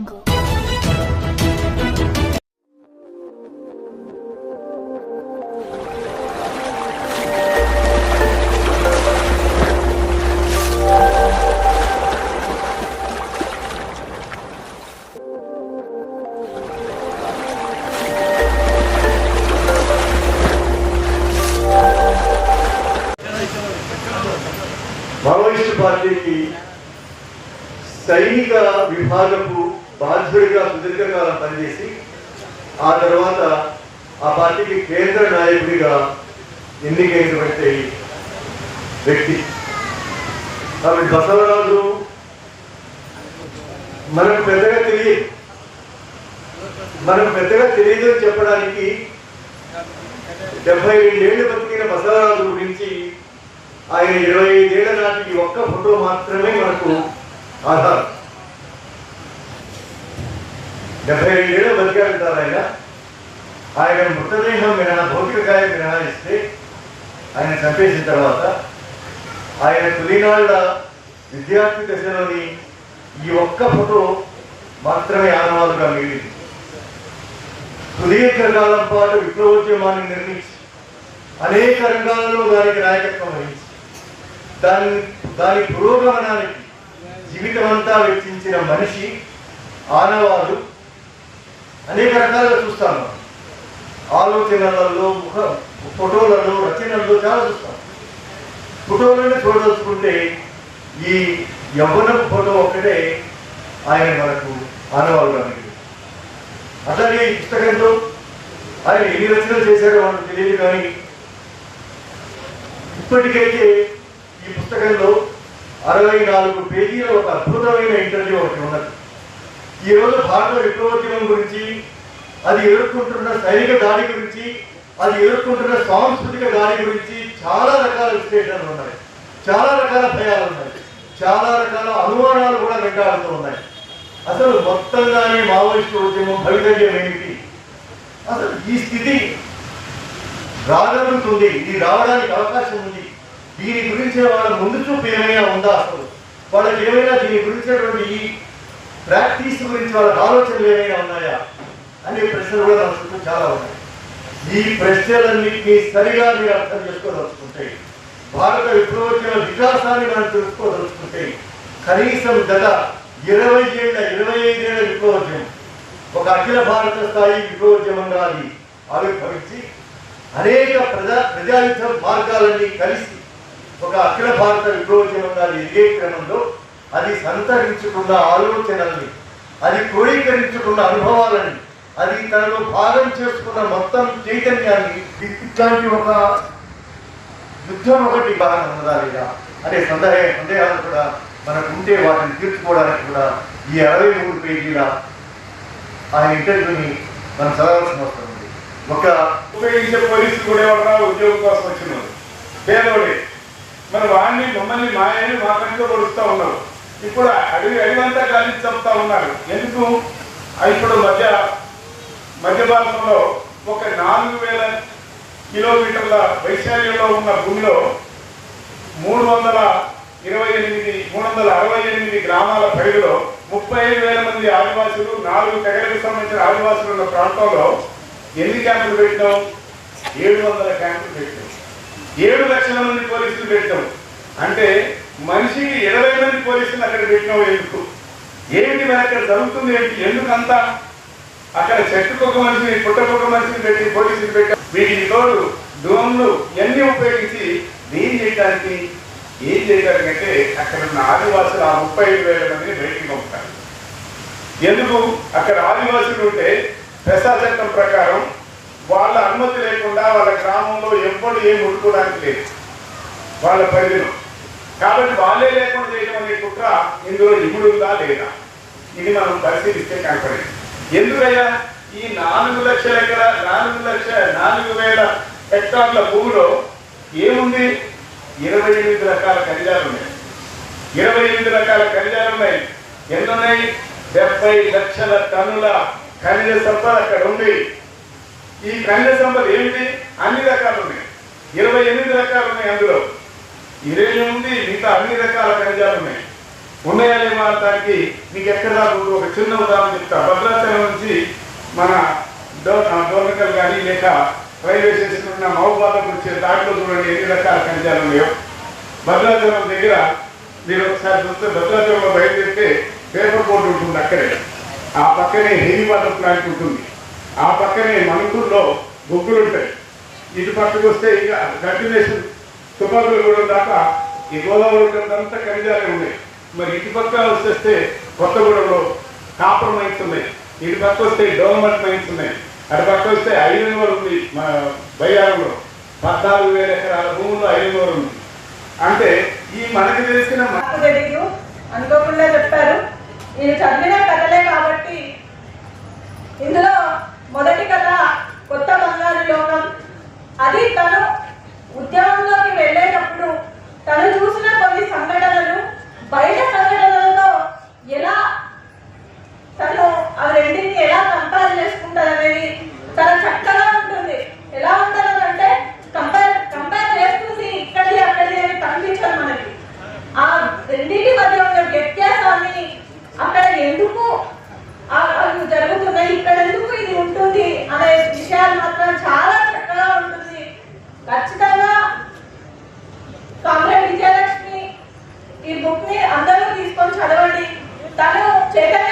jungle. Maoist పార్టీకి సైనిక విభాగపు బాధ్యుడిగా సుదీర్ఘకాలం పనిచేసి ఆ తర్వాత ఆ పార్టీకి కేంద్ర నాయకుడిగా ఎన్నికైనటువంటి వ్యక్తి కాబట్టి బసవరాజు మనకు పెద్దగా తెలియదు. మనకు పెద్దగా తెలియదు అని చెప్పడానికి డెబ్బై ఏళ్ళు బతికిన బసవరాజు గురించి ఆయన ఇరవై ఐదేళ్ళ నాటికి ఒక్క ఫోటో మాత్రమే మనకు ఆధారం. డెబ్బై ఐదేళ్ళు బతికాడంటారు ఆయన ఆయన మృతదేహం మినహా భౌతిక గాయం మినహాయిస్తే ఆయన చంపేసిన తర్వాత ఆయన తొలినాళ్ళ విద్యార్థి దశలోని ఈ ఒక్క ఫోటో మాత్రమే ఆనవాలుగా మిగిలింది. సుదీర్ఘకాలం పాటు విప్లవోద్యమాన్ని నిర్మించి అనేక రంగాలలో దానికి నాయకత్వం వహించి దాని దాని పురోగమనానికి జీవితం అంతా వెచ్చించిన మనిషి ఆనవాలు అనేక రకాలుగా చూస్తాము ఆలోచనలలో ముఖ ఫోటోలలో రచనలలో చాలా చూస్తాం ఫోటోలను చూడదలుచుకుంటే ఈ యవ్వన ఫోటో ఒక్కటే ఆయన మనకు ఆనవాళ్ళు మిగిలింది అట్లాగే ఈ పుస్తకంలో ఆయన ఎన్ని రచనలు చేశారో మనకు తెలియదు కానీ ఇప్పటికైతే ఈ పుస్తకంలో అరవై నాలుగు పేజీల ఒక అద్భుతమైన ఇంటర్వ్యూ ఒకటి ఉన్నది. ఈరోజు భారత విప్లవోద్యమం గురించి అది ఎదుర్కొంటున్న సైనిక దాడి గురించి అది ఎదుర్కొంటున్న సాంస్కృతిక దాడి గురించి చాలా రకాల విశ్లేషణలు ఉన్నాయి. చాలా రకాల భయాలు ఉన్నాయి. చాలా రకాల అనుమానాలు కూడా వెంటాడుతూ ఉన్నాయి. అసలు మొత్తంగానే మావోయిస్టు ఉద్యమం భవితవ్యం ఏమిటి? అసలు ఈ స్థితి రాగలుగుతుంది ఇది రావడానికి అవకాశం ఉంది. దీని గురించి వాళ్ళ ముందు చూపు ఏమైనా ఉందా అసలు? వాళ్ళకి ఏమైనా దీని గురించినటువంటి ప్రాక్టీస్ గురించి వాళ్ళ ఆలోచనలు ఏమైనా ఉన్నాయా? అనే ప్రశ్నలు కూడా మన చుట్టూ చాలా ఉన్నాయి. ఈ ప్రశ్నలన్నింటినీ సరిగా మీరు అర్థం చేసుకోదలుచుకుంటే భారత విప్లవోద్యమ వికాసాన్ని మనం తెలుసుకోదలుచుకుంటే కనీసం గత ఇరవై ఏళ్ళ ఇరవై ఐదేళ్ళ విప్లవోద్యమం ఒక అఖిల భారత స్థాయి విప్లవోద్యమంగా అది ఆవిర్భవించి అనేక ప్రజా ప్రజాయుద్ధ మార్గాలన్నీ కలిసి ఒక అఖిల భారత విప్లవోద్యమంగా ఎదిగే క్రమంలో అది సంతరించుకున్న ఆలోచనల్ని అది క్రోడీకరించుకున్న అనుభవాలని అది తనలో భాగం చేసుకున్న మొత్తం చైతన్యాన్ని ఇట్లాంటి ఒక యుద్ధం ఒకటి బాగా ఉన్నదా అనే సందేహ సందేహాలు కూడా మనకు ఉంటే వాటిని తీర్చుకోవడానికి కూడా ఈ అరవై మూడు పేజీల ఆ ఇంటర్వ్యూని మనం చదవాల్సిన అవసరం ఉంది. ఒక ఉపయోగించే పోలీసులు కూడా ఎవరు ఉద్యోగం కోసం వచ్చిన పేదోడే మరి వాడిని మమ్మల్ని మాయని మా కంట్లో కొడుస్తూ ఉన్నారు. ఇప్పుడు అడవి అడివంతా కలిసి చంపుతా ఉన్నారు. ఎందుకు? ఇప్పుడు మధ్య మధ్య భారతంలో ఒక నాలుగు వేల కిలోమీటర్ల వైశాల్యంలో ఉన్న భూమిలో మూడు వందల ఇరవై ఎనిమిది మూడు వందల అరవై ఎనిమిది గ్రామాల పరిధిలో ముప్పై ఐదు వేల మంది ఆదివాసులు నాలుగు తెగలకు సంబంధించిన ఆదివాసులు ఉన్న ప్రాంతంలో ఎన్ని క్యాంపులు పెట్టాం? ఏడు వందల క్యాంపులు పెట్టాం. ఏడు లక్షల మంది పోలీసులు పెట్టాం. అంటే మనిషికి ఇరవై మంది పోలీసులు అక్కడ పెట్టినావు ఎందుకు? ఏమిటి మరి అక్కడ జరుగుతుంది ఏంటి? ఎందుకంతా? అక్కడ చెట్టుకు ఒక మనిషిని పుట్టకు ఒక మనిషిని పెట్టి పోలీసులు పెట్టారు. వీటికి తోడు డ్రోన్లు ఇవన్నీ ఉపయోగించి ఏం చేయడానికి ఏం చేయడానికి అంటే అక్కడ ఉన్న ఆదివాసులు ఆ ముప్పై ఐదు వేల మందిని బయటికి పంపుతారు ఎందుకు? అక్కడ ఆదివాసులు ఉంటే పెసా చట్టం ప్రకారం వాళ్ళ అనుమతి లేకుండా వాళ్ళ గ్రామంలో ఎవ్వరు ఏం ముట్టుకోవడానికి లేదు. వాళ్ళ పరిధిలో. కాబట్టి వాళ్ళే లేకుండా చేయడం అనే కుట్ర ఇందులో ఇముడుందా లేదా? ఇది మనం పరిశీలిస్తే కనపడేది. ఎందుకయ్యా? ఈ నాలుగు లక్షల ఎకర నాలుగు లక్ష నాలుగు వేల హెక్టార్ల భూమిలో ఏముంది? ఇరవై ఎనిమిది రకాల ఖనిజాలు ఉన్నాయి. ఇరవై ఎనిమిది రకాల ఖనిజాలు ఉన్నాయి. ఎన్ని ఉన్నాయి డెబ్బై లక్షల టన్నుల ఖనిజ సంపద అక్కడ ఉంది. ఈ ఖనిజ సంపద ఏమిటి? అన్ని రకాలు ఉన్నాయి. ఇరవై ఎనిమిది రకాలు ఉన్నాయి అందులో. యురేనియం ఉంది మిగతా అన్ని రకాల ఖనిజాలు ఉన్నాయి. ఉన్నాయా లేవా మీకు ఎక్కడ దాకా ఒక చిన్న ఉదాహరణ చెప్తా. భద్రాచలం నుంచి మన డో- డోర్నకల్ కానీ లేక రైల్వే స్టేషన్ ఉన్న మహబాద్కు వచ్చే దాంట్లో చూడండి ఎన్ని రకాల ఖనిజాలు ఉన్నాయో. భద్రాచలం దగ్గర మీరు ఒకసారి చూస్తే భద్రాచలంలో బయలుదేరితే పేపర్ బోర్డు ఉంటుంది అక్కడే. ఆ పక్కనే హెవీ వాటర్ ప్లాంట్ ఉంటుంది. ఆ పక్కనే మణిపూర్లో బొగ్గులు ఉంటాయి. ఇటు పక్కకు వస్తే ఇక కంటిన్యూషన్ తుపాకులగూడెం దాకా ఈ గోదావరి అంతా ఖనిజాలే ఉన్నాయి. మరి ఇటు పక్క వచ్చేస్తే కొత్తగూడెంలో కాపర్ మైన్స్ ఉన్నాయి. ఇటు పక్క వస్తే డోలమట్ మైన్స్ ఉన్నాయి. అటు పక్క వస్తే ఐరన్ ఓర్ ఉంది మన బయ్యారంలో. పద్నాలుగు వేల ఎకరాల భూముల్లో ఐరన్ ఉంది. అంటే ఈ మనకి తెలిసిన అనుకోకుండా చెప్పారు. ఇది చదివిన కథలే కాబట్టి ఇందులో మొదటి కథ चेतन